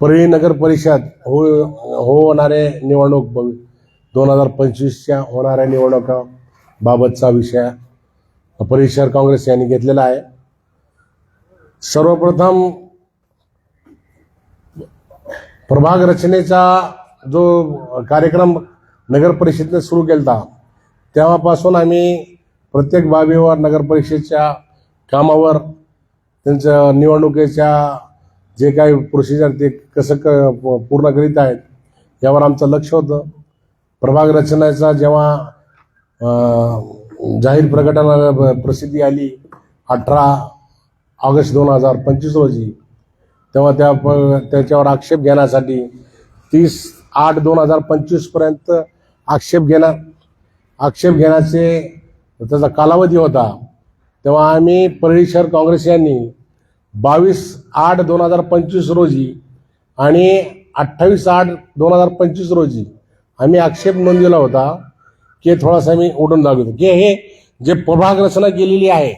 परळी नगर परिषद हो, हो होणारे निवडणूक दोन हजार पंचवीसच्या होणाऱ्या निवडणुकाबाबतचा विषय परळी शहर काँग्रेस यांनी घेतलेला आहे. सर्वप्रथम प्रभाग रचनेचा जो कार्यक्रम नगर परिषदेने सुरू केला तेव्हापासून आम्ही प्रत्येक बाबीवर नगर परिषदेच्या कामावर त्यांच्या निवडणुकीच्या जे काही प्रोसिजर ते कसं क पूर्ण करीत आहेत यावर आमचं लक्ष होतं. प्रभाग रचनेचा जेव्हा जाहीर प्रकटनाला प्रसिद्धी आली अठरा ऑगस्ट दोन हजार पंचवीस रोजी तेव्हा त्या प- त्याच्यावर आक्षेप घेण्यासाठी तीस आठ दोन हजार पंचवीसपर्यंत आक्षेप घेणार. आक्षेप घेण्याचे त्याचा कालावधी होता. तेव्हा आम्ही परळी शहर काँग्रेस यांनी बावीस आठ दोन हजार पंचवीस रोजी आणि अठ्ठावीस आठ दोन हजार पंचवीस रोजी आम्ही आक्षेप नोंदवला होता की थोडासा मी उडून दाखवतो की हे जे प्रभाग रचना केलेली आहे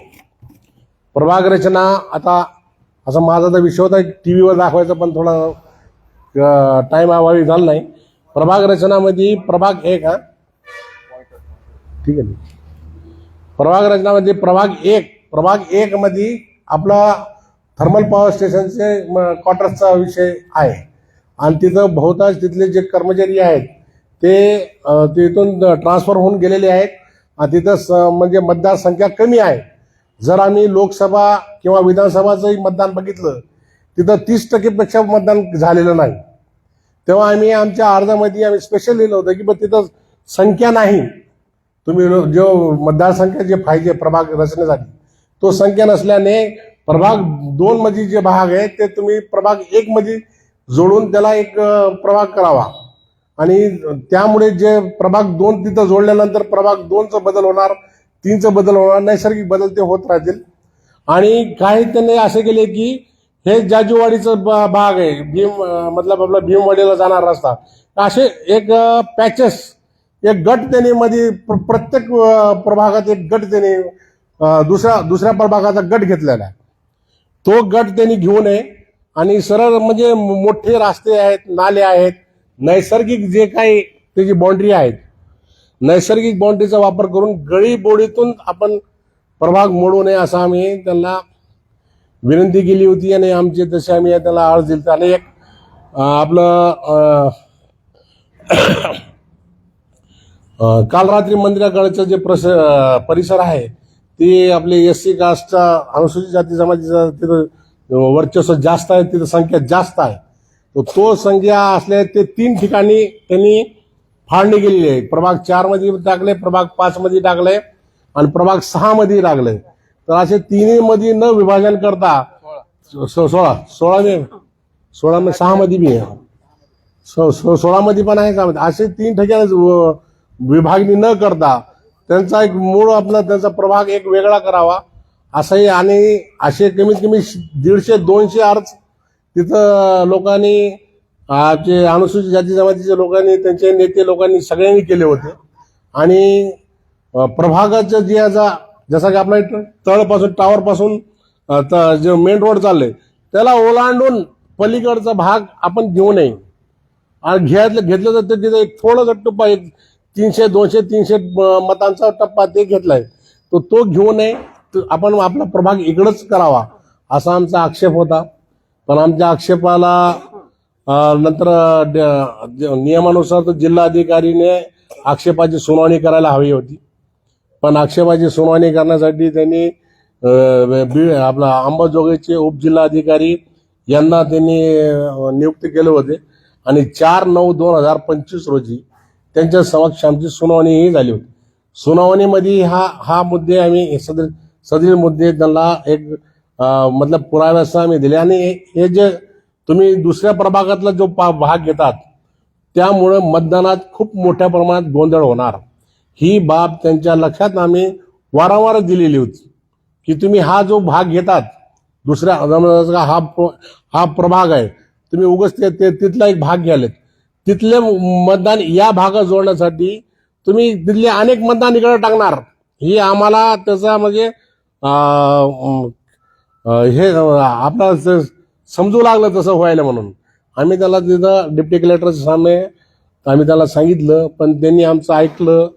प्रभाग रचना आता असा माझा तर विषय होता टी व्हीवर दाखवायचा पण थोडा टाईम अभावी झाला नाही. प्रभाग रचनामध्ये प्रभाग एक हा? ठीक आहे. प्रभाग रचनामध्ये प्रभाग एक प्रभाग एक मध्ये आपला थर्मल पॉवर स्टेशनचे म- क्वार्टर्सचा विषय आहे. आणि तिथं बहुतांश तिथले जे कर्मचारी आहेत ते तिथून ट्रान्सफर होऊन गेलेले आहेत. आणि तिथं स म्हणजे मतदारसंख्या कमी आहे. जर आम्ही लोकसभा किंवा विधानसभाचंही मतदान बघितलं तिथं तीस टक्केपेक्षा मतदान झालेलं नाही. तेव्हा आम्ही आमच्या अर्जामध्ये आम्ही स्पेशल लिहिलं होतं की तिथं संख्या नाही. तुम्ही जो मतदारसंख्या जे पाहिजे प्रभाग रचनेसाठी तो संख्या नसल्याने प्रभाग दोन मध्ये जे भाग आहे ते तुम्ही प्रभाग एक मध्ये जोडून त्याला एक प्रभाग करावा. आणि त्यामुळे जे प्रभाग दोन तिथं जोडल्यानंतर प्रभाग दोनचा बदल होणार तीनचा बदल होणार नैसर्गिक बदल ते होत राहतील. आणि काही त्यांनी असे केले की हे जाजूवाडीचं ब- भाग आहे भीम मतलब आपला भीमवाडीला जाणार रस्ता. असे एक पॅचेस एक गट त्यांनी मध्ये प्र- प्रत्येक प्रभागात एक गट त्यांनी दुसऱ्या दुसऱ्या प्रभागाचा गट घेतलेला आहे. तो गट त्यांनी घेऊ नये. आणि सरळ म्हणजे मोठे रस्ते आहेत नाले आहेत. नैसर्गिक जे काही त्याची बाउंड्री आहेत. नैसर्गिक बाउंड्रीचा वापर करून गळी बोडीतून आपण प्रभाग मोडू नये असं आम्ही त्यांना विनंती केली होती आणि आमचे तसे आम्ही त्याला अर्ज दिला आणि एक आपलं काल रात्री मंदिराकडचं जे प्रस परिसर आहे ते आपले एस सी कास्टचा अनुसूचित जाती जमातीचा तिथं वर्चस्व जास्त आहे तिथं संख्या जास्त आहे. तर तो संख्या असल्या ते तीन ठिकाणी त्यांनी फाळणी केलेली आहे. प्रभाग चारमध्ये टाकले प्रभाग पाचमध्ये टाकले आणि प्रभाग सहामध्ये टाकले. तर असे तिन्हीमध्ये न विभाजन करता सो- सोळा सोळा मे सोळा मे बी आहे. सो सो सोळामध्ये पण आहे का? असे तीन ठिकाणी व- विभागणी न करता त्यांचा एक मूळ आपला त्यांचा प्रभाग एक वेगळा करावा. असंही आणि असे कमीत कमी दीडशे दोनशे अर्ज तिथं लोकांनी जे अनुसूचित जाती जमातीच्या लोकांनी त्यांचे नेते लोकांनी सगळ्यांनी केले होते. आणि प्रभागाचं जे याचा जसं की आपला तळपासून टावरपासून त- जे मेन रोड चाललंय त्याला ओलांडून पलीकडचा भाग आपण घेऊ नये. आणि घेतलं घेतलं तर ते तिथे एक थोडंसं टप्पा एक तीनशे दोनशे तीनशे मतांचा टप्पा ते घेतलाय. तो तो घेऊ नये. आपण आपला प्रभाग इकडंच करावा असा आमचा आक्षेप होता. पण आमच्या आक्षेपाला नंतर ड- नियमानुसार तर जिल्हाधिकारीने आक्षेपाची सुनावणी करायला हवी होती. पण आक्षेपाची सुनावणी करण्यासाठी त्यांनी बी आपला अंबाजोगाईचे उपजिल्हाधिकारी यांना त्यांनी नियुक्त केले होते. आणि चार नऊ दोन हजार पंचवीस रोजी त्यांच्या समक्ष आमची सुनावणीही झाली होती. सुनावणीमध्ये हा हा मुद्दे आम्ही सदर सदरील मुद्दे त्यांना एक मतलब पुराव्यासह आम्ही दिले. आणि हे- हे जे तुम्ही दुसऱ्या प्रभागातला जो पा- भाग घेतात त्यामुळं मतदानात खूप मोठ्या प्रमाणात गोंधळ होणार. ही बाब त्यांच्या लक्षात आम्ही वारंवार दिलेली होती. की तुम्ही हा जो भाग घेतात दुसऱ्या हा प्र- हा प्रभाग आहे तुम्ही उगच ते ते- तिथला एक भाग घ्यालेत. तिथले मतदान या भागात जोडण्यासाठी तुम्ही तिथले अनेक मतदान इकडे टाकणार. ही आम्हाला त्याचा म्हणजे हे आपला समजू लागलं तसं व्हायला म्हणून. आम्ही त्याला तिथं डिप्टी कलेक्टरच्या सामने आम्ही त्याला सांगितलं पण त्यांनी आमचं ऐकलं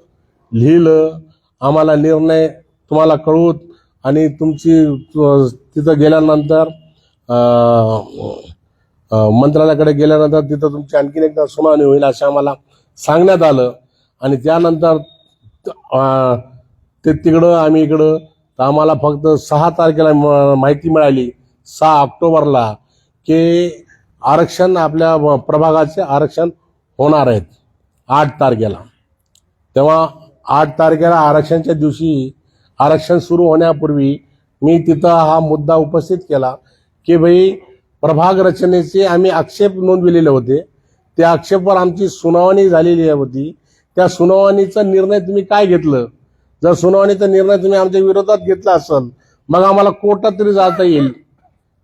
लिहिलं. आम्हाला निर्णय तुम्हाला कळवूत आणि तुमची तिथं गेल्यानंतर मंत्रालयाकडे गेल्यानंतर तिथं तुमची आणखीन एकदा सुनावणी होईल असं आम्हाला सांगण्यात आलं. आणि त्यानंतर ते तिकडं आम्ही इकडं तर आम्हाला फक्त सहा तारखेला म- माहिती मिळाली. सहा ऑक्टोबरला की आरक्षण आपल्या प्रभागाचे आरक्षण होणार आहेत आठ तारखेला. तेव्हा आठ तारखेला आरक्षणच्या दिवशी आरक्षण सुरू होण्यापूर्वी मी तिथं हा मुद्दा उपस्थित केला की भाई प्रभाग रचनेचे आम्ही आक्षेप नोंदविलेले होते. त्या आक्षेपवर आमची सुनावणी झालेली होती. त्या सुनावणीचा निर्णय तुम्ही काय घेतलं? जर सुनावणीचा निर्णय तुम्ही आमच्या विरोधात घेतला असेल मग आम्हाला कोर्टात तरी जाता येईल.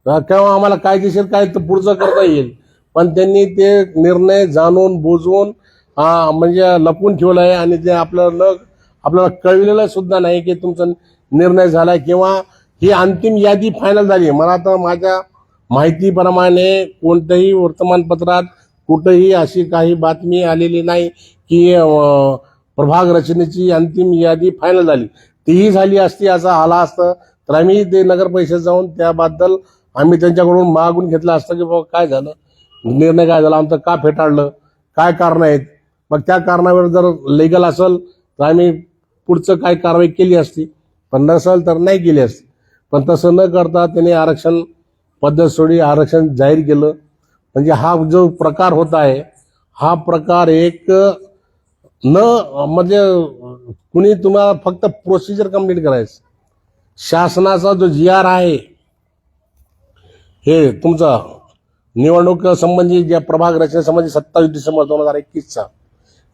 किंवा आम्हाला कायदेशीर काय तर पुढचं करता येईल. पण त्यांनी ते निर्णय जाणून बुजवून म्हणजे लपून ठेवलं आहे आणि ते आपल्याला न आपल्याला कळविलेलं सुद्धा नाही की तुमचा निर्णय झाला किंवा ही अंतिम यादी फायनल झाली मला तर माझ्या माहितीप्रमाणे कोणत्याही वर्तमानपत्रात कुठंही अशी काही बातमी आलेली नाही की प्रभाग रचनेची अंतिम यादी फायनल झाली. तीही झाली असती असं आला असतं तर आम्ही ते नगर परिषद जाऊन त्याबद्दल आम्ही त्यांच्याकडून मागून घेतलं असतं की बाबा काय झालं? निर्णय काय झाला? आमचं का फेटाळलं? काय कारण आहेत? मग त्या कारणावर जर लिगल असेल तर आम्ही पुढचं काय कारवाई केली असती. पण नसेल तर नाही केली असती. पण तसं न करता त्यांनी आरक्षण पद्धत सोडी आरक्षण जाहीर केलं. म्हणजे हा जो प्रकार होत आहे हा प्रकार एक न म्हणजे कुणी तुम्हाला फक्त प्रोसिजर कंप्लीट करायचं. शासनाचा जो जी आर आहे हे तुमचा निवडणूक संबंधी ज्या प्रभाग रचनेसंबंधी सत्तावीस डिसेंबर दोन हजार एकवीसचा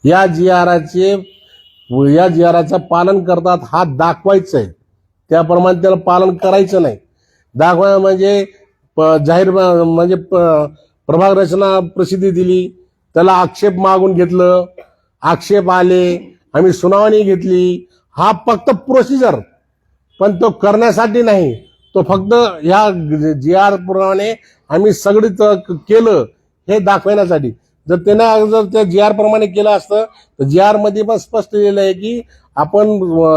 या जी आराचे या जी आराचं पालन करतात हा दाखवायचं आहे त्याप्रमाणे त्याला पालन करायचं नाही. दाखवा म्हणजे प- जाहीर म्हणजे प- प्रभाग रचना प्रसिद्धी दिली. त्याला आक्षेप मागून घेतलं. आक्षेप आले. आम्ही सुनावणी घेतली. हा फक्त प्रोसिजर पण तो करण्यासाठी नाही. तो फक्त ह्या जी आर प्रमाणे आम्ही सगळी केलं हे दाखवण्यासाठी. जर त्यानं जर त्या जी आर प्रमाणे केलं असतं तर जी आरमध्ये पण स्पष्ट लिहिलं आहे की आपण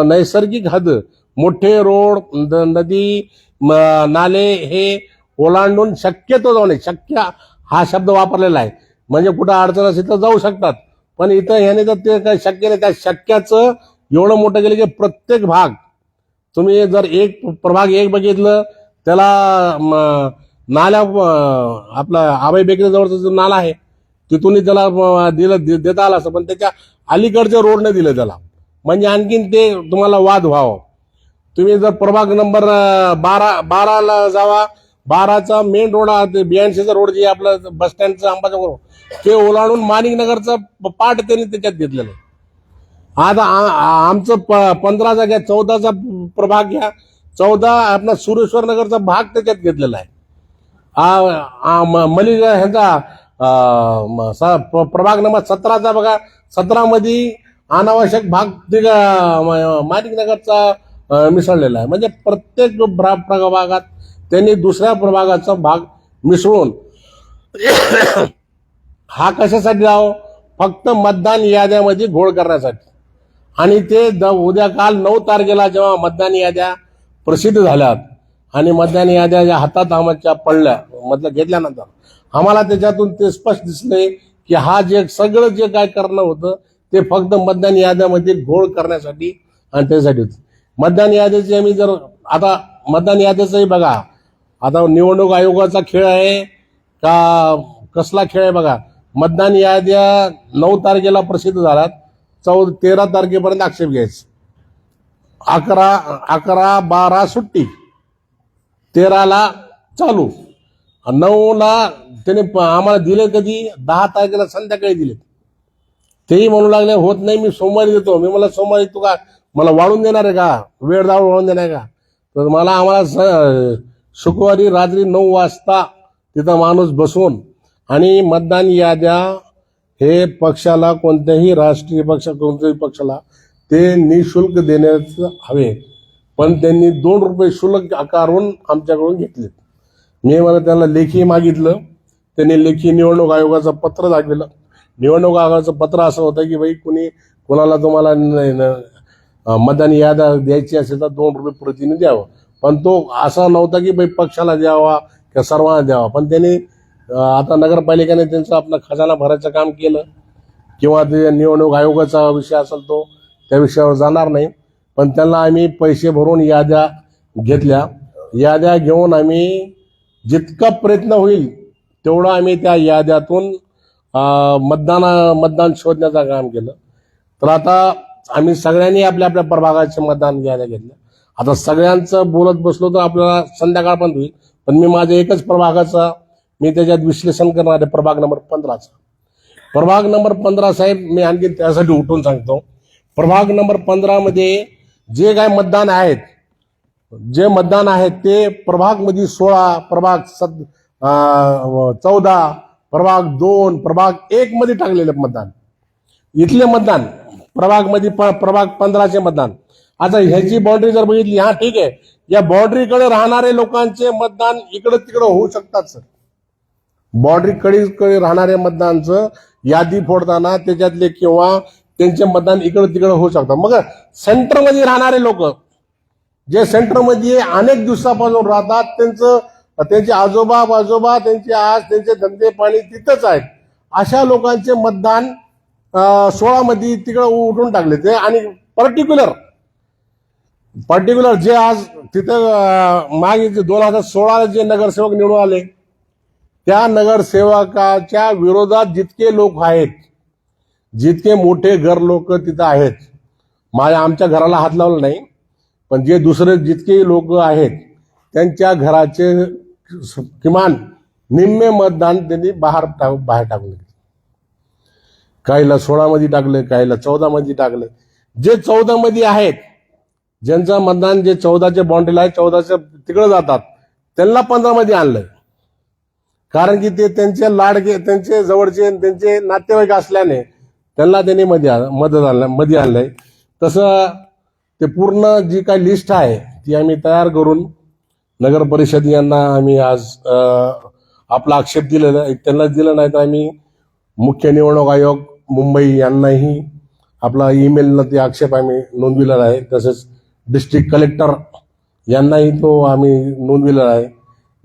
नैसर्गिक हद मोठे रोड द- नदी म- नाले हे ओलांडून शक्यतो जाऊ नये. शक्य हा शब्द वापरलेला आहे. म्हणजे कुठं अडचण असेल तर जाऊ शकतात. पण इथं ह्याने तर ते काही शक्य नाही. त्या शक्याचं एवढं मोठं केलं की प्रत्येक भाग तुम्ही जर एक प्रभाग एक बघितलं त्याला नाल्या आपला आबाई बेकरी जवळचा जो नाला आहे तिथून त्याला दिलं दे- देता आलं असं पण त्याच्या अलीकडच्या रोडने दिलं त्याला. म्हणजे आणखीन ते तुम्हाला वाद व्हावं. तुम्ही जर प्रभाग नंबर बारा बाराला जावा बाराचा मेन रोड आहे ते बियाणशीचा रोड जे आपलं बस स्टँडचं आंबाचा रोड ते ओलांडून माणिकनगरचा पाठ त्यांनी त्याच्यात घेतलेलं आहे. आता आ- आमचं प- पंधराचा घ्या चौदाचा प्रभाग घ्या चौदा आपला सुरेश्वर नगरचा भाग त्याच्यात घेतलेला आहे. म- मलिक ह्यांचा प- प्रभाग नंबर सतराचा बघा सतरामध्ये अनावश्यक भाग माणिकनगरचा मिसळलेला आहे. म्हणजे प्रत्येक भागात त्यांनी दुसऱ्या प्रभागाचा भाग मिसळून हा कशासाठी राहो? फक्त मतदान याद्यामध्ये घोळ करण्यासाठी. आणि ते द उद्या काल नऊ तारखेला जेव्हा मतदान याद्या प्रसिद्ध झाल्यात आणि मतदान याद्या ज्या हातात आम्हाला पडल्या मतलब घेतल्यानंतर आम्हाला त्याच्यातून ते स्पष्ट दिसले की हा जे सगळं जे काय करणं होतं ते फक्त मतदान याद्यामध्ये घोळ करण्यासाठी आणि त्यासाठी होतं. मतदान याद्याची आम्ही जर आता मतदान याद्याचंही बघा आता निवडणूक आयोगाचा खेळ आहे का कसला खेळ आहे बघा. मतदान याद्या नऊ तारखेला प्रसिद्ध झाल्यात चौ तेरा तारखेपर्यंत आक्षेप घ्यायचे. अकरा अकरा बारा सुट्टी. तेराला चालू. नऊला त्याने प- आम्हाला दिले कधी? दहा तारखेला संध्याकाळी दिले तेही म्हणू लागले होत नाही मी सोमवारी देतो. मी मला सोमवारी तू का? मला वाढून देणार आहे का? वेळ दाळ वाढून देणार आहे का? तर मला आम्हाला स- शुक्रवारी रात्री नऊ वाजता तिथं माणूस बसून आणि मतदान याद्या हे पक्षाला कोणत्याही राष्ट्रीय पक्ष कोणत्याही पक्षाला ते निशुल्क देण्याचं हवे. पण त्यांनी दोन रुपये शुल्क आकारून आमच्याकडून घेतले मी मला त्यांना लेखी मागितलं. त्यांनी लेखी निवडणूक आयोगाचं पत्र दाखविलं. निवडणूक आयोगाचं पत्र असं होतं की भाई कुणी कोणाला तुम्हाला न- मतदान याद्या द्यायची असेल तर दोन रुपये प्रतिने द्यावं. पण तो असा नव्हता की भाई पक्षाला द्यावा किंवा सर्वांना द्यावा. पण त्यांनी आता नगरपालिकेने त्यांचं आपला खजाना भरायचं काम केलं किंवा ते निवडणूक आयोगाचा विषय असेल तो त्या विषयावर जाणार नाही. पण त्यांना आम्ही पैसे भरून याद्या घेतल्या. याद्या घेऊन आम्ही जितका प्रयत्न होईल तेवढं आम्ही त्या याद्यातून मतदाना मतदान मतदान शोधण्याचं काम केलं. तर आता आम्ही सगळ्यांनी आपल्या आपल्या प्रभागाचे मतदान याद्या घेतल्या. आता सगळ्यांचं बोलत बसलो तर आपल्याला संध्याकाळ पण होईल. पण मी माझ्या एकच प्रभागाचा मी त्याच्यात विश्लेषण करणार आहे प्रभाग नंबर पंधराचा. प्रभाग नंबर पंधरा साहेब मी आणखी त्यासाठी उठून सांगतो. प्रभाग नंबर पंधरामध्ये जे काय मतदान आहेत जे मतदान आहेत ते प्रभागमध्ये सोळा प्रभाग सद चौदा प्रभाग दोन प्रभाग एक मध्ये टाकलेले मतदान. इथले मतदान प्रभागमध्ये प्रभाग पंधराचे मतदान. आता ह्याची बाउंड्री जर बघितली हा ठीक आहे. या बाउंड्रीकडे राहणारे लोकांचे मतदान इकडं तिकडं होऊ शकतात सर बाउंड्री कडे कडे राहणाऱ्या मतदानचं यादी फोडताना त्याच्यातले किंवा त्यांचे मतदान इकडं तिकडं होऊ शकतात. मग सेंटरमध्ये राहणारे लोक जे सेंटरमध्ये अनेक दिवसापासून राहतात त्यांचं त्यांचे आजोबा बाजोबा त्यांचे आज त्यांचे धंदे पाणी तिथंच आहेत. अशा लोकांचे मतदान सोळा मध्ये तिकडं उठून टाकले ते. आणि पर्टिक्युलर पर्टिक्युलर जे आज तिथं मागे दोन हजार सोळाला जे नगरसेवक निवडून आले त्या नगरसेवकाच्या विरोधात जितके लोक आहेत जितके मोठे घर लोक तिथं आहेत माझ्या आमच्या घराला हात लावला नाही पण जे दुसरे जितके लोक आहेत त्यांच्या घराचे किमान निम्मे मतदान त्यांनी बाहेर टाक बाहेर टाकून काहीला सोळामध्ये टाकले काहीला चौदामध्ये टाकले. जे चौदामध्ये आहेत ज्यांचं मतदान जे चौदाचे बाउंड्रीला आहे चौदाच्या तिकडे जातात त्यांना पंधरामध्ये आणलंय. कारण की ते त्यांचे लाडके त्यांचे जवळचे त्यांचे नातेवाईक असल्याने त्यांना त्यांनी मध्ये मदत आणलं मध्ये आणलंय. तसं ते पूर्ण जी काही लिस्ट आहे ती आम्ही तयार करून नगर परिषद यांना आम्ही आज आपला आक्षेप दिलेला त्यांना दिलं नाही तर आम्ही मुख्य निवडणूक आयोग मुंबई यांनाही आपला ईमेलनं ते आक्षेप आम्ही नोंदविलेला आहे. तसंच डिस्ट्रिक्ट कलेक्टर यांनाही तो आम्ही नोंदविलेला आहे.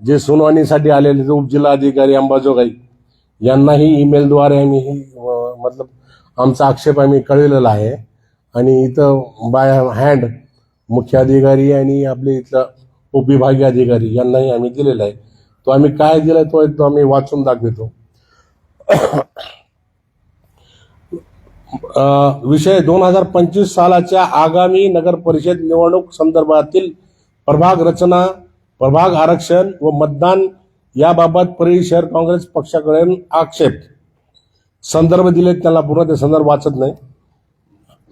जे सुनावणीसाठी आलेले जे उपजिल्हाधिकारी अंबाजोगाई यांनाही ईमेलद्वारे आम्ही ही मतलब आमचा आक्षेप आम्ही कळविलेला आहे. आणि इथं बाय हँड मुख्य अधिकारी आणि आपले इथलं उपविभागीय अधिकारी यांनाही आम्ही दिलेला आहे. तो आम्ही काय दिला तो एक तो आम्ही वाचून दाखवतो. विषय दोन हजार पंचवीस सालाच्या आगामी नगर परिषद निवडणूक संदर्भातील प्रभाग रचना प्रभाग आरक्षण व मतदान याबाबत परळी शहर काँग्रेस पक्षाकडे आक्षेप. संदर्भ दिले त्याला पूर्ण ते संदर्भ वाचत नाही.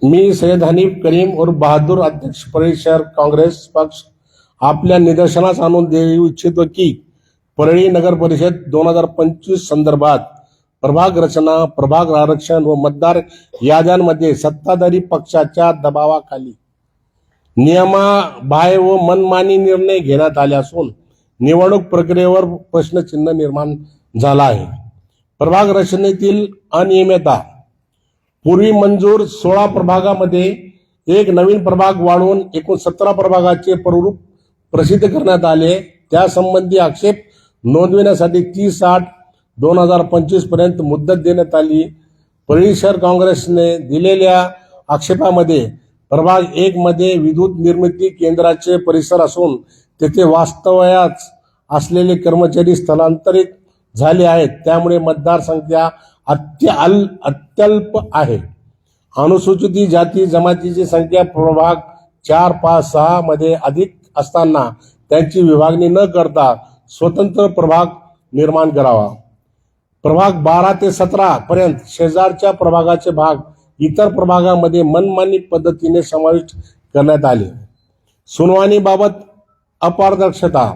मी सय्यद हनीफ करीम और बहादूर अध्यक्ष परळी शहर काँग्रेस पक्ष आपल्या निदर्शनास आणून देऊ इच्छितो की परळी नगर परिषद दोन हजार पंचवीस संदर्भात प्रभाग रचना प्रभाग आरक्षण व मतदार याद्यांमध्ये सत्ताधारी पक्षाच्या दबावाखाली. नियमाबाह्य व मनमानी निर्णय घेण्यात आले असून निवडणूक प्रक्रियेवर प्रश्नचिन्ह निर्माण झाला आहे. प्रभाग रचनेतील अनियमितता. पूर्वी मंजूर सोळा प्रभागामध्ये एक नवीन प्रभाग वाढवून एकूण सतरा प्रभागाचे प्ररूप प्रसिद्ध करण्यात आले. त्यासंबंधी आक्षेप नोंदविण्यासाठी तीस आठ दोन हजार पंचवीसपर्यंत मुदत देण्यात आली. परळी शहर काँग्रेसने दिलेल्या आक्षेपामध्ये प्रभाग एकमध्ये विद्युत निर्मिती केंद्राचे परिसर असून तेथे वास्तव्यास असलेले कर्मचारी स्थलांतरित झाले आहेत. त्यामुळे मतदारसंख्या अत्यअल अत्यल्प आहे. अनुसूचित जाती जमातीची संख्या प्रभाग चार पाच सहा मध्ये अधिक असताना त्यांची विभागणी न करता स्वतंत्र प्रभाग निर्माण करावा. प्रभाग बारा ते सतरा पर्यंत शेजारच्या प्रभागाचे भाग इतर प्रभागामध्ये मनमानी पद्धतीने समाविष्ट करण्यात आले. सुनावणीबाबत अपारदर्शकता.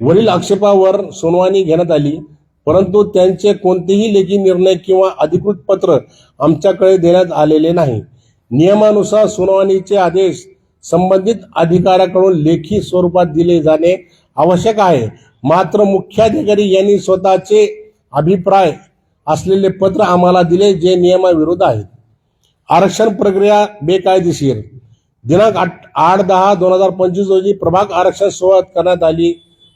वरील आक्षेपावर सुनावणी घेण्यात आली परंतु त्यांचे कोणतेही लेखी निर्णय किंवा अधिकृत पत्र आमच्याकडे देण्यात आलेले नाही. नियमानुसार सुनावणीचे आदेश संबंधित अधिकाऱ्याकडून लेखी स्वरूपात दिले जाणे आवश्यक आहे. मात्र मुख्याधिकारी यांनी स्वतःचे अभिप्राय असलेले पत्र आम्हाला दिले जे नियमाविरुद्ध आहेत. आरक्षण प्रक्रिया बेकायदेशीर. दिनांक आठ आठ दहा दोन हजार पंचवीस रोजी प्रभाग आरक्षण सोहळ्यात करण्यात आली.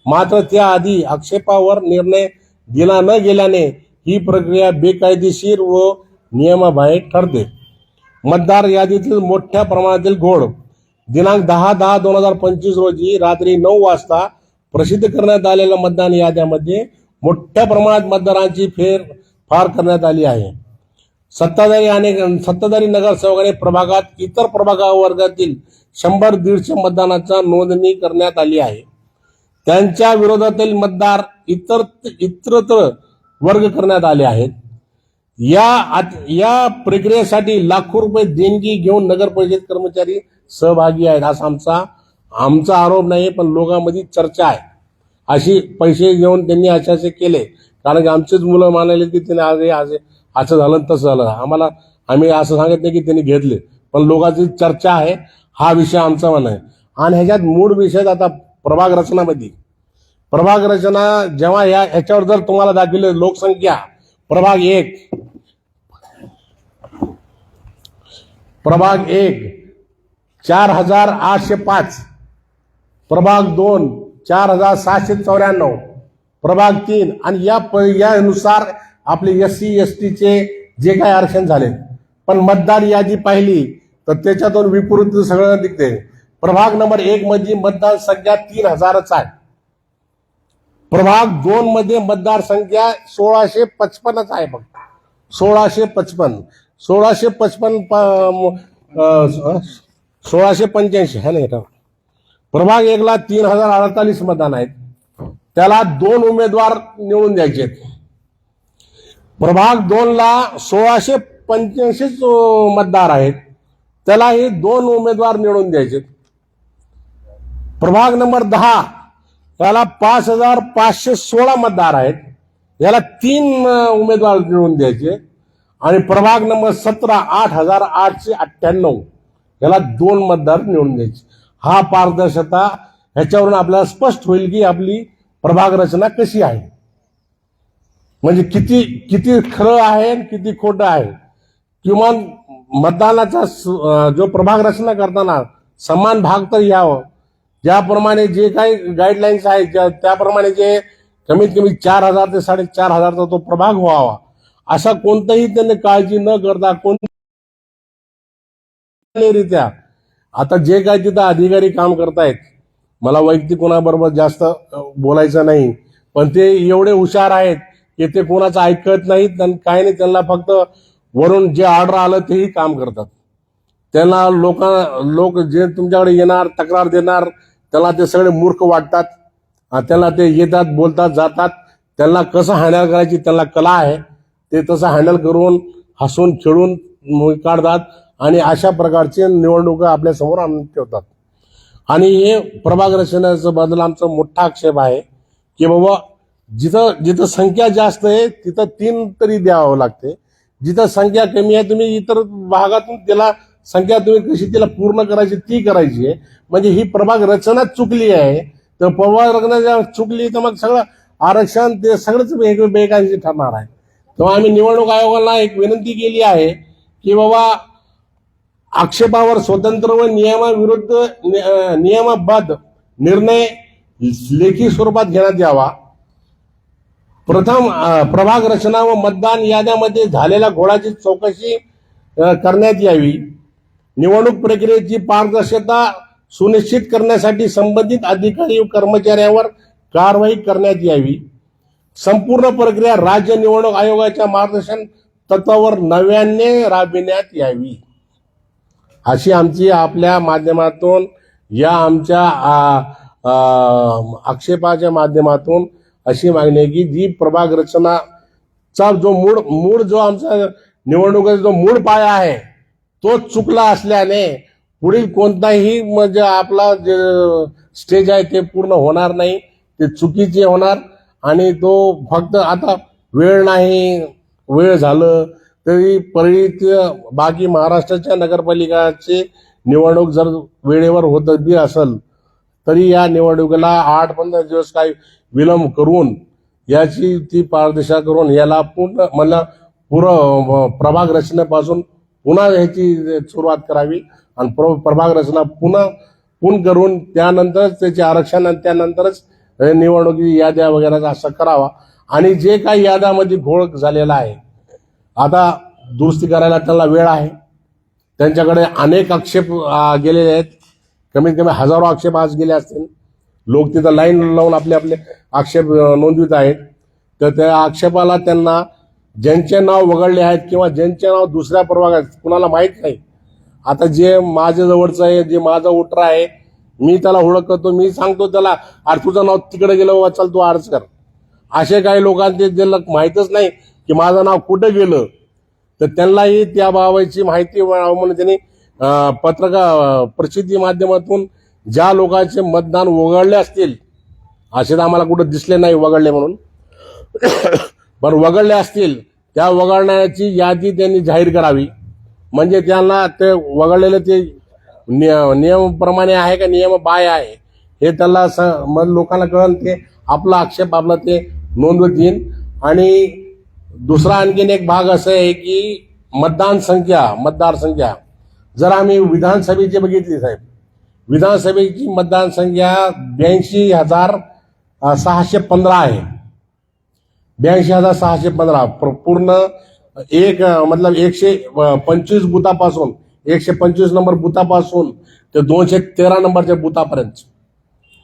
मात्र त्याआधी आक्षेपावर निर्णय दिला न गेल्याने ही प्रक्रिया बेकायदेशीर व नियमाबाहेर ठरते. मतदार यादीतील मोठ्या प्रमाणातील घोड दिनांक दहा दहा दोन हजार पंचवीस रोजी रात्री नऊ वाजता प्रसिद्ध करण्यात आलेल्या मतदान याद्यामध्ये मोठ्या प्रमाणात मतदारांची फेर फार करण्यात आली आहे. सत्ताधारी आणि सत्ताधारी नगरसेवकाने प्रभागात इतर प्रभागा वर्गातील शंभर दीडशे मतदानाचा नोंदणी करण्यात आली आहे. त्यांच्या विरोधातील मतदार इतर इतरत्र वर्ग करण्यात आले आहेत. या आत- या प्रक्रियेसाठी लाखो रुपये देणगी घेऊन नगर परिषद कर्मचारी सहभागी आहेत असा आमचा आमचा आरोप नाही पण लोकांमध्ये चर्चा आहे. अशी पैसे घेऊन त्यांनी असे असे केले. कारण की आमचेच मुलं मानले की त्यांनी आज हे आज असं झालं आणि तसं झालं. आम्हाला आम्ही असं सांगत नाही की त्यांनी घेतले. पण लोकांची चर्चा आहे. हा विषय आमचा म्हण आहे. आणि ह्याच्यात मूळ विषय आता प्रभाग रचनामध्ये. प्रभाग रचना जेव्हा या ह्याच्यावर जर तुम्हाला दाखविले लोकसंख्या प्रभाग एक. प्रभाग एक चार हजार आठशे पाच. प्रभाग दोन चार हजार सहाशे चौऱ्याण्णव. प्रभाग तीन. आणि या प यानुसार आपले एस सी एस टीचे जे काही आरक्षण झाले. पण मतदार यादी पाहिली तर त्याच्यातून विपरीत सगळं दिसते प्रभाग नंबर एक म्हणजे मध्ये मतदार संख्या तीन हजारच आहे. प्रभाग दोन मध्ये मतदार संख्या सोळाशे पचपन्नच आहे फक्त. सोळाशे पचपन. सोळाशे पचपन प- सोळाशे पंच्याऐंशी हा नाही प्रभाग एकला तीन हजार अडतालीस मतदान आहेत. त्याला दोन उमेदवार निवडून द्यायचे. प्रभाग दोनला सोळाशे पंच्याऐंशीच मतदार आहेत. त्यालाही दोन उमेदवार निवडून द्यायचे. प्रभाग नंबर दहा याला पाच हजार पाचशे सोळा मतदार आहेत. याला तीन उमेदवार निवडून द्यायचे आणि प्रभाग नंबर सतरा आठ हजार आठशे अठ्ठ्याण्णव याला दोन मतदार निवडून द्यायचे हा पारदर्शकता ह्याच्यावरून आपल्याला स्पष्ट होईल की आपली प्रभाग रचना कशी आहे. म्हणजे किती किती खरं आहे किती खोटं आहे. किमान मतदानाचा जो प्रभाग रचना करताना समान भाग तर यावं. ज्याप्रमाणे जे काही गाईडलाईन्स आहेत त्याप्रमाणे जे कमीत कमी चार हजार ते साडेचार हजारचा तो प्रभाग व्हावा. असा कोणताही त्यांनी काळजी न करता कोणत्या आता जे काय तिथं अधिकारी काम करतायत मला वैयक्तिक कोणाबरोबर जास्त बोलायचं नाही पण ते एवढे हुशार आहेत की ते कोणाचं ऐकत नाहीत आणि काय नाही त्यांना फक्त वरून जे ऑर्डर आलं तेही काम करतात. त्यांना लोक लोक जे तुमच्याकडे येणार तक्रार देणार त्याला ते सगळे मूर्ख वाटतात. त्याला त्यांना ते येतात बोलतात जातात. त्यांना कसं हँडल करायची त्यांना कला आहे. ते तसं हँडल करून हसून खेळून काढतात. आणि अशा प्रकारचे निवडणुका आपल्यासमोर आणून ठेवतात. आणि हे प्रभाग रचनेचं बद्दल आमचा मोठा आक्षेप आहे की बाबा जिथं जिथं संख्या जास्त आहे तिथं तीन तरी द्यावं लागते. जिथं संख्या कमी आहे तुम्ही इतर भागातून त्याला संख्या तुम्ही कशी तिला पूर्ण करायची ती करायची आहे. म्हणजे ही प्रभाग रचनाच चुकली आहे. तर प्रभाग रचना चुकली तर मग सगळं आरक्षण ते सगळंच वेग बेकायदेशीर ठरणार आहे. तेव्हा आम्ही निवडणूक आयोगाला एक विनंती केली आहे की बाबा आक्षेपावर स्वतंत्र व नियमाविरुद्ध नियमाबद्ध निर्णय लेखी स्वरूपात घेण्यात यावा. प्रथम प्रभाग रचना व मतदान याद्यामध्ये झालेल्या घोळाची चौकशी करण्यात यावी. निवडणूक प्रक्रियेची पारदर्शकता सुनिश्चित करण्यासाठी संबंधित अधिकारी व कर्मचाऱ्यावर कारवाई करण्यात यावी. संपूर्ण प्रक्रिया राज्य निवडणूक आयोगाच्या मार्गदर्शन तत्वावर नव्याने राबविण्यात यावी. अशी आमची आपल्या माध्यमातून या आमच्या आक्षेपाच्या माध्यमातून अशी मागणी आहे की जी प्रभाग रचनाचा जो मूळ मूळ जो आमचा निवडणुकीचा जो मूळ पाया आहे तो चुकला असल्याने पुढील कोणताही म्हणजे आपला जे स्टेज आहे ते पूर्ण होणार नाही ते चुकीचे होणार आणि तो फक्त आता वेळ नाही वेळ झालं तरी परळीत बाकी महाराष्ट्राच्या नगरपालिकाचे निवडणूक जर वेळेवर होत बी असेल तरी या निवडणुकीला आठ पंधरा दिवस काही विलंब करून याची ती पारदिशा करून याला पूर्ण मला पुरं प्रभाग रचनेपासून पुन्हा ह्याची सुरुवात करावी आणि प्र प्रभाग रचना पुन्हा पूर्ण करून त्यानंतरच त्याचे आरक्षण आणि त्यानंतरच निवडणुकी याद्या वगैरे असं करावा. आणि जे काही याद्यामध्ये घोळ झालेला आहे आता दुरुस्ती करायला त्याला वेळ आहे. त्यांच्याकडे अनेक आक्षेप गेलेले आहेत. कमीत कमी हजारो आक्षेप आज गेले असतील. लोक तिथं लाईन लावून आपले आपले आक्षेप नोंदवित आहेत. तर त्या आक्षेपाला त्यांना ज्यांचे नाव वगळले आहेत किंवा ज्यांचे नाव दुसऱ्या प्रभागात कुणाला माहीत नाही. आता जे माझ्या जवळचं आहे जे माझा वोटर आहे मी त्याला ओळखतो मी सांगतो त्याला अरे तुझं नाव तिकडे गेलं बाबा चल तू अर्ज कर. असे काही लोकांचे जे माहीतच नाही. की माझं नाव कुठं गेलं? तर त्यांनाही त्या बाबाची माहिती मिळावं म्हणून त्यांनी पत्रकार प्रसिद्धी माध्यमातून ज्या लोकांचे मतदान वगळले असतील असे तर आम्हाला कुठं दिसले नाही वगळले म्हणून. पण वगळले असतील त्या वगळण्याची यादी त्यांनी जाहीर करावी. म्हणजे त्यांना ते वगळलेले ते निय- नियमप्रमाणे आहे का नियम बाय आहे हे त्याला स मग लोकांना कळून ते आपला आक्षेप आपला ते नोंदवत येईल आणि दुसरा आणखीन एक भाग असं आहे की मतदान संख्या मतदार संख्या. जर आम्ही विधानसभेची बघितली साहेब विधानसभेची मतदान संख्या ब्याऐंशी हजार सहाशे पंधरा आहे. ब्याऐंशी हजार सहाशे पंधरा पूर्ण एक मतलब एकशे पंचवीस बुथापासून एकशे पंचवीस नंबर बुथापासून ते दोनशे तेरा नंबरच्या बुथापर्यंत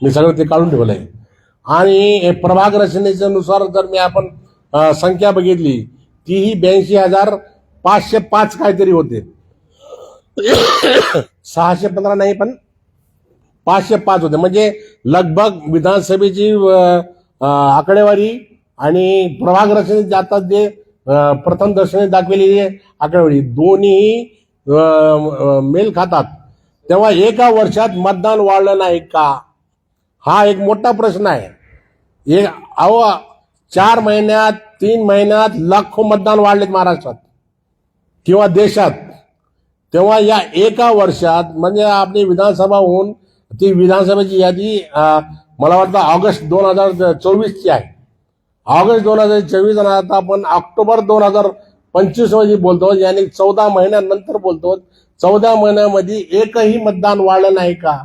मी सगळं ते काढून ठेवलं आहे आणि प्रभाग रचनेच्या नुसार जर मी आपण संख्या बघितली तीही ब्याऐंशी हजार पाचशे पाच काहीतरी होते. सहाशे पंधरा नाही पण पाचशे पाच होते. म्हणजे लगभग विधानसभेची आकडेवारी आणि प्रभाग रचने जातात जे प्रथम दर्शनी दाखवलेली आहे आकडेवारी दोन्ही मेल खातात. तेव्हा एका वर्षात मतदान वाढलं नाही का? हा एक मोठा प्रश्न आहे. एक अहो चार महिन्यात तीन महिन्यात लाखो मतदान वाढलेत महाराष्ट्रात. किंवा देशात. तेव्हा या एका वर्षात म्हणजे आपली विधानसभा होऊन ती विधानसभेची यादी मला वाटतं ऑगस्ट दोन हजार चोवीसची आहे. ऑगस्ट दोन हजार चोवीस आता आपण ऑक्टोबर दोन हजार पंचवीसमध्ये बोलतो याने चौदा महिन्यानंतर बोलतो. चौदा महिन्यामध्ये एकही मतदान वाढलं नाही का?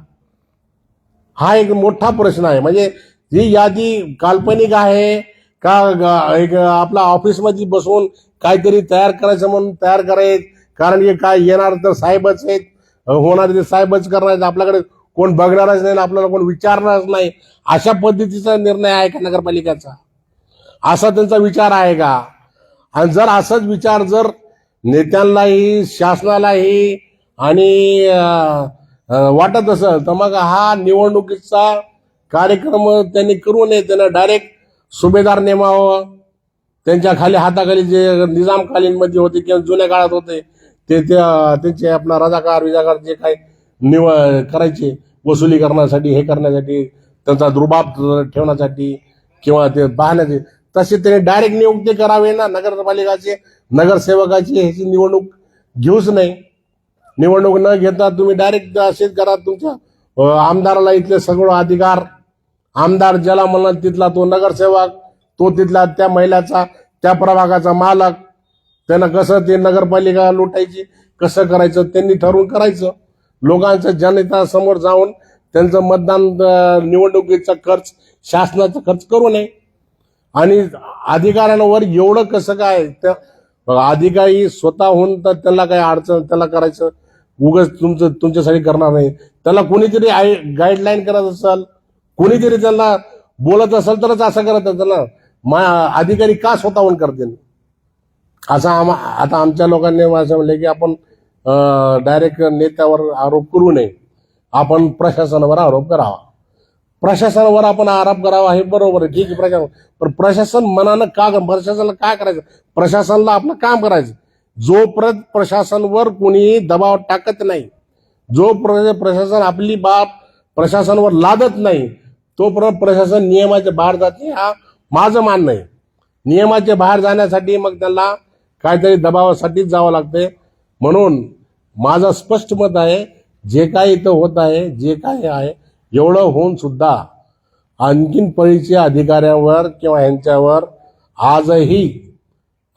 हा एक मोठा प्रश्न आहे. म्हणजे ही यादी काल्पनिक आहे का एक आपला ऑफिसमध्ये बसून काहीतरी तयार करायचं म्हणून तयार करायचं. कारण हे काय येणार तर साहेबच आहेत. होणार ते साहेबच करणार आहेत. आपल्याकडे कोण बघणारच नाही आपल्याला कोण विचारणारच नाही. अशा पद्धतीचा निर्णय आहे का नगरपालिकेचा? असा त्यांचा विचार आहे का? आणि जर असाच विचार जर नेत्यांनाही शासनालाही आणि वाटत असेल तर मग हा निवडणुकीचा कार्यक्रम त्यांनी करू नये. त्यांना डायरेक्ट सुभेदार नेमावं. त्यांच्या खाली हाताखाली जे निजामकालीन मध्ये होते किंवा जुन्या काळात होते ते त्या- त्यांचे आपला रजाकार विजाकार जे काही निव करायचे वसुली करण्यासाठी हे करण्यासाठी त्यांचा दुर्बाब ठेवण्यासाठी किंवा ते पाहण्याचे तसे त्यांनी डायरेक्ट नियुक्ती करावे ना नगरपालिकाचे नगरसेवकाची ह्याची निवडणूक घेऊच नाही निवडणूक न घेता तुम्ही डायरेक्ट असेच करा तुमच्या आमदाराला इथले सगळं अधिकार आमदार ज्याला म्हणाल तिथला तो नगरसेवक तो तिथला त्या महिलाचा त्या प्रभागाचा मालक. त्यांना कसं ते नगरपालिका लुटायची कसं करायचं त्यांनी ठरवून करायचं. लोकांच्या जनतेसमोर जाऊन त्यांचं मतदान निवडणुकीचा खर्च शासनाचा खर्च करू नये. आणि अधिकाऱ्यांवर एवढं कसं काय त्या अधिकारी स्वतःहून तर त्याला काही अडचण त्याला करायचं उगच तुमचं तुमच्यासाठी करणार नाही. त्याला कोणीतरी गाईडलाईन करत असाल कोणीतरी त्यांना बोलत असेल तरच असं करत असेल मा अधिकारी का स्वतःहून करतील? असं आम आता आमच्या लोकांनी असं म्हणलं की आपण डायरेक्ट नेत्यावर आरोप करू नये. आपण प्रशासनावर आरोप करावा. प्रशासनावर आपण आरोप करावा हे बरोबर आहे. ठीक आहे प्रशासन. पण प्रशासन मनानं का प्रशासनाला काय करायचं? प्रशासनाला आपलं काम करायचं. जोपर्यंत प्रशासनवर कोणी दबाव टाकत नाही जो प्रशासन आपली बाब प्रशासनावर लादत नाही तोपर्यंत प्रशासन नियमाच्या बाहेर जाते. हा माझं मानणं आहे. नियमाच्या बाहेर जाण्यासाठी मग त्यांना काहीतरी दबावासाठीच जावं लागते. म्हणून माझं स्पष्ट मत आहे जे काय इथं होत आहे जे काय आहे एवढं होऊन सुद्धा आणखीन पळीच्या अधिकाऱ्यांवर किंवा ह्यांच्यावर आजही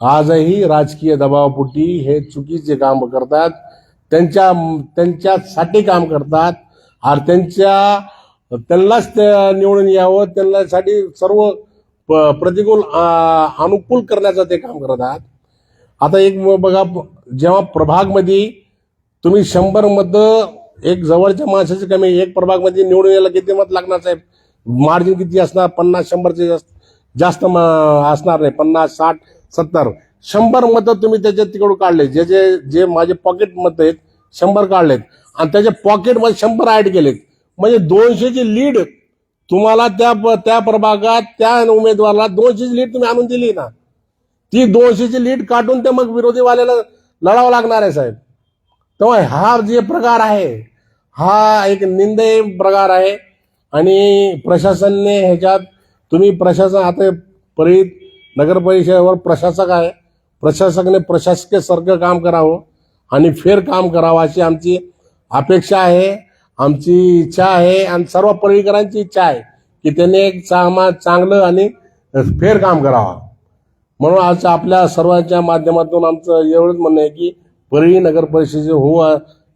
आजही राजकीय दबावपोटी हे चुकीचे काम करतात. त्यांच्या त्यांच्यासाठी काम करतात. आणि त्यांच्या त्यांनाच निवडून यावं त्यांनासाठी सर्व प- प्रतिकूल अनुकूल करण्याचं ते काम करत आहात. आता एक बघा जेव्हा प्रभागमध्ये तुम्ही शंभर मतं एक जवळच्या माणसाची कमी एक प्रभागमध्ये निवडून यायला किती मत लागणार साहेब? मार्जिन किती असणार? पन्नास शंभरचे जास्त जास्त असणार नाही. पन्नास साठ सत्तर. शंभर मतं तुम्ही त्याच्यात तिकडून काढले जे जे जे माझे पॉकेट मत आहेत शंभर काढलेत. आणि त्याच्या पॉकेटमध्ये शंभर ऍड केलेत. म्हणजे दोनशेची लीड तुम्हाला त्या त्या प्रभागात त्या उमेदवाराला दोनशेची लीड तुम्ही आणून दिली ना. ती दोनशेची लीड काढून ते मग विरोधीवाल्याला लढावं लागणार आहे साहेब. तेव्हा हा जे प्रकार आहे हा एक निंदय प्रकार आहे आणि प्रशासनने ह्याच्यात तुम्ही प्रशासन आता परि नगर परिषदेवर प्रशासक आहे. प्रशासकने सारखं काम करावं आणि फेर काम करावं अशी आमची अपेक्षा आहे. आमची इच्छा आहे आणि सर्व परीकरांची इच्छा आहे की त्यांनी एक चांगला चांगलं आणि फेर काम करावा. म्हणून आज आपल्या सर्वांच्या माध्यमातून आमचं एवढंच म्हणणं आहे की परळी नगर परिषदेची हो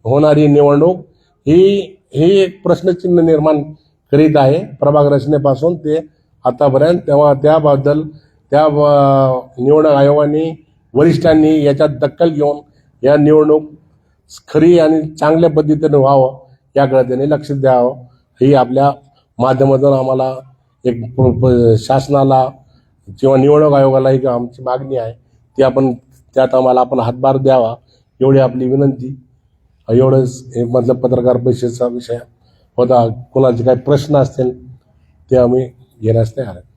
होणारी निवडणूक ही ही एक प्रश्नचिन्ह निर्माण करीत आहे. प्रभाग रचनेपासून ते आतापर्यंत. तेव्हा त्याबद्दल त्या निवडणूक आयोगाने वरिष्ठांनी याच्यात दखल घेऊन या निवडणूक खरी आणि चांगल्या पद्धतीने व्हावं. याकडे त्यांनी लक्ष द्यावं. ही आपल्या माध्यमातून आम्हाला एक प- शासनाला किंवा निवडणूक आयोगाला ही आमची मागणी आहे. ती आपण त्यात आम्हाला आपण हातभार द्यावा. एवढी आपली विनंती. एवढंच हे मधलं पत्रकार परिषदेचा विषय होता. कोणाचे काही प्रश्न असतील ते आम्ही घेण्यास तयार आहेत.